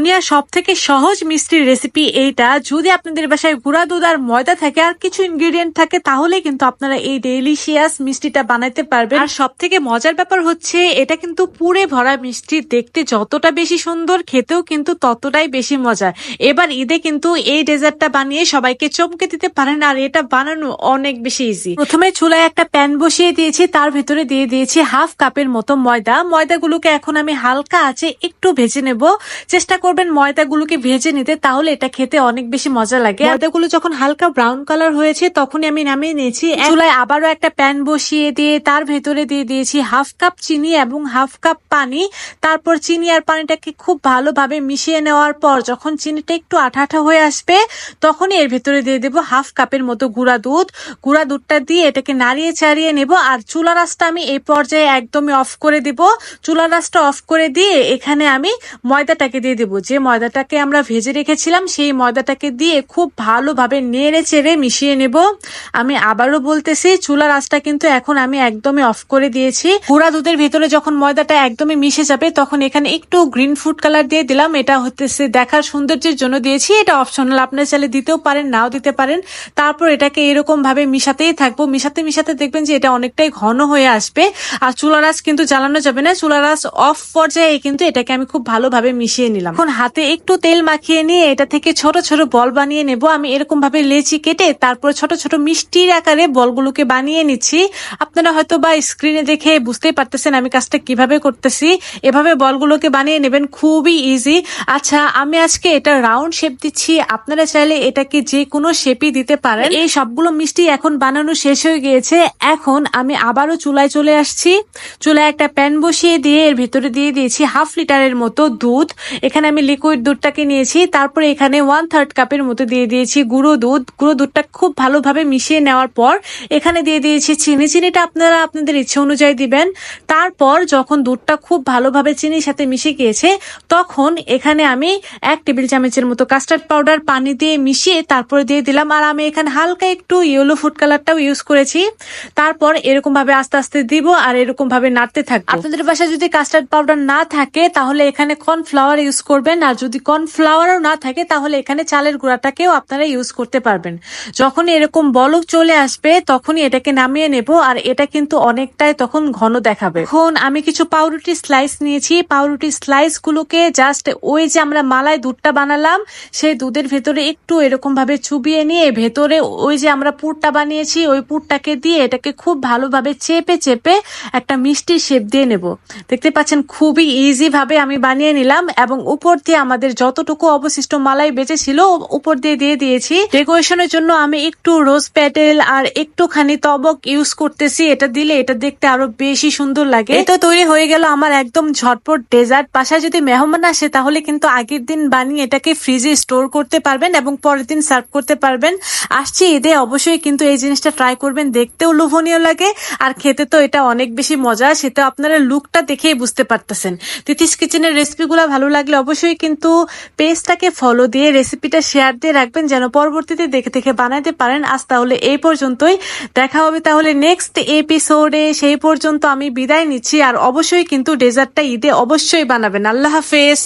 দুনিয়ার সব থেকে সহজ মিষ্টির রেসিপি এইটা। যদি আপনাদের বাসায় গুঁড়া দুধ আর ময়দা থাকে আর কিছু ইনগ্রেডিয়েন্ট থাকে, তাহলে কিন্তু আপনারা এই ডেলিশিয়াস মিষ্টিটা বানাতে পারবেন। আর সব থেকে মজার ব্যাপার হচ্ছে, এটা কিন্তু পুরে ভরা মিষ্টি। দেখতে যতটা বেশি সুন্দর, খেতেও কিন্তু ততটাই বেশি মজা এবার ঈদে কিন্তু এই ডেজার্টটা বানিয়ে সবাইকে চমকে দিতে পারেন, আর এটা বানানো অনেক বেশি ইজি প্রথমে চুলায় একটা প্যান বসিয়ে দিয়েছি, তার ভেতরে দিয়ে দিয়েছি হাফ কাপের মতো ময়দা। ময়দাগুলোকে এখন আমি হালকা আছে একটু ভেজে নেব। চেষ্টা করবেন ময়দাগুলোকে ভেজে নিতে, তাহলে এটা খেতে অনেক বেশি মজা লাগে। ময়দাগুলো যখন হালকা ব্রাউন কালার হয়েছে, তখনই আমি নামিয়ে নিয়েছি। চুলায় আবারও একটা প্যান বসিয়ে দিয়ে, তার ভেতরে দিয়ে দিয়েছি হাফ কাপ চিনি এবং হাফ কাপ পানি। তারপর চিনি আর পানিটাকে খুব ভালোভাবে মিশিয়ে নেওয়ার পর, যখন চিনিটা একটু আঠা আঠা হয়ে আসবে, তখনই এর ভেতরে দিয়ে দেবো হাফ কাপের মতো গুঁড়া দুধ। গুঁড়া দুধটা দিয়ে এটাকে নাড়িয়ে চাড়িয়ে নেব। আর চুলা রাসটা আমি এই পর্যায়ে একদমই অফ করে দিব। চুলা রাসটা অফ করে দিয়ে এখানে আমি ময়দাটাকে দিয়ে দেবো। যে ময়দাটাকে আমরা ভেজে রেখেছিলাম, সেই ময়দাটাকে দিয়ে খুব ভালোভাবে নেড়ে চেড়ে মিশিয়ে নেব। আমি আবারও বলতেছি, চুলা রাসটা কিন্তু এখন আমি একদমই অফ করে দিয়েছি। গুঁড়া দুধের ভিতরে যখন ময়দাটা একদমই মিশে যাবে, তখন এখানে একটু গ্রিন ফুড কালার দিয়ে দিলাম। এটা হতেছে দেখার সৌন্দর্যের জন্য দিয়েছি। এটা অপশনাল আপনার চাইলে দিতেও পারেন, নাও দিতে পারেন। তারপর এটাকে এরকম ভাবে মিশাতেই থাকব। মিশাতে মিশাতে দেখবেন যে এটা অনেকটাই ঘন হয়ে আসবে। আর চুলা রাস কিন্তু জ্বালানো যাবে না। চুলা রাস অফ পর্যায়ে কিন্তু এটাকে আমি খুব ভালোভাবে মিশিয়ে নিলাম। এখন হাতে একটু তেল মাখিয়ে নিয়ে এটা থেকে ছোট ছোট বল বানিয়ে নেব। আমি এরকম ভাবে লেচি কেটে তারপর ছোট ছোট মিষ্টির আকারে বলগুলোকে বানিয়ে নিচ্ছি। আপনারা হয়তো বা স্ক্রিনে দেখে বুঝতেই পারতেছেন আমি কাজটা কীভাবে করতেছি। এভাবে বলগুলোকে বানিয়ে নেবেন খুবই ইজি আচ্ছা আমি আজকে এটা রাউন্ড শেপ দিচ্ছি। আপনারা চাইলে এটাকে যে কোনো শেপই দিতে পারেন। এই সবগুলো মিষ্টি এখন বানানো শেষ হয়ে গিয়েছে। এখন আমি আবারও চুলায় চলে আসছি। চুলায় একটা প্যান বসিয়ে দিয়ে এর ভিতরে দিয়ে দিয়েছি হাফ লিটারের মতো দুধ। এখানে আমি লিকুইড দুধটাকে নিয়েছি, তারপরে এখানে ওয়ান থার্ড কাপের মতো দিয়ে দিয়েছি গুঁড়ো দুধ। গুঁড়ো দুধটা খুব ভালোভাবে মিশিয়ে নেওয়ার পর এখানে দিয়ে দিয়েছি চিনি। চিনিটা আপনারা আপনাদের ইচ্ছে অনুযায়ী দিবেন। তারপর যখন দুধটা খুব ভালোভাবে চিনির সাথে মিশে গিয়েছে, তখন এখানে আমি এক টেবিল চামচের মতো কাস্টার্ড পাউডার পানি দিয়ে মিশিয়ে তারপরে দিয়ে দিলাম। আর আমি এখানে হালকা একটু ইয়েলো ফুড কালারটাও ইউজ করেছি। তারপর এরকম ভাবে আস্তে আস্তে দিব আর এরকম ভাবে নাড়তে থাকব। আপনাদের বাসায় যদি কাস্টার্ড পাউডার না থাকে, তাহলে এখানে কর্নফ্লাওয়ার ইউজ করবেন আর যদি কর্নফ্লাওয়ারও না থাকে, তাহলে এখানে চালের গুঁড়াটাকেও আপনারা ইউজ করতে পারবেন। যখন এরকম বলক চলে আসবে, তখনই এটাকে নামিয়ে নেব, আর এটা কিন্তু অনেকটাই তখন ঘন দেখাবে। এখন আমি কিছু পাউরুটি স্লাইস নিয়েছি। পাউরুটি স্লাইস গুলোকে জাস্ট ওই যে আমরা মালায় দুধটা বানালাম, সেই দুধের ভেতরে একটু এরকম ভাবে চুবিয়ে নিয়ে, ভেতরে ওই যে আমরা পুরটা বানিয়েছি, ওই পুরটাকে দিয়ে এটাকে খুব ভালোভাবে চেপে চেপে একটা মিষ্টি শেপ দিয়ে নেব। দেখতে পাচ্ছেন, খুবই ইজি ভাবে আমি বানিয়ে নিলাম, এবং উপর দিয়ে আমাদের যতটুকু অবশিষ্ট মালাই বেঁচে ছিল উপর দিয়ে দিয়ে দিয়েছি। ডেকোরেশনের জন্য আমি একটু রোজ প্যাটেল আর একটুখানি তবক ইউজ করতেছি। এটা দিলে এটা দেখতে আরও বেশি সুন্দর লাগে। তো তৈরি হয়ে গেল আমার একদম ঝটপট ডেজার্ট। বাসায় যদি মেহমান আসে, তাহলে কিন্তু আগের দিন বানিয়ে এটাকে ফ্রিজে স্টোর করতে পারবেন এবং পরের দিন সার্ভ করতে পারবেন। আসছে ঈদে, অবশ্যই কিন্তু এই জিনিসটা ট্রাই করবেন। দেখতেও লোভনীয় লাগে আর খেতে তো এটা অনেক বেশি মজা। সেটা আপনারা লুকটা দেখেই বুঝতে পারতেছেন। তিথিস কিচেনের রেসিপিগুলো ভালো লাগলে অবশ্যই কিন্তু পেজটাকে ফলো দিয়ে রেসিপিটা শেয়ার দিয়ে রাখবেন, যেন পরবর্তীতে দেখে দেখে বানাতে পারেন। আজ তাহলে এই পর্যন্তই। দেখা হবে তাহলে নেক্সট এপিসোডে সেই পর্যন্ত আমি বিদায় নিচ্ছি, আর অবশ্যই কিন্তু ডেজার্টটা ঈদে অবশ্যই বানাবেন। আল্লাহ হাফেজ।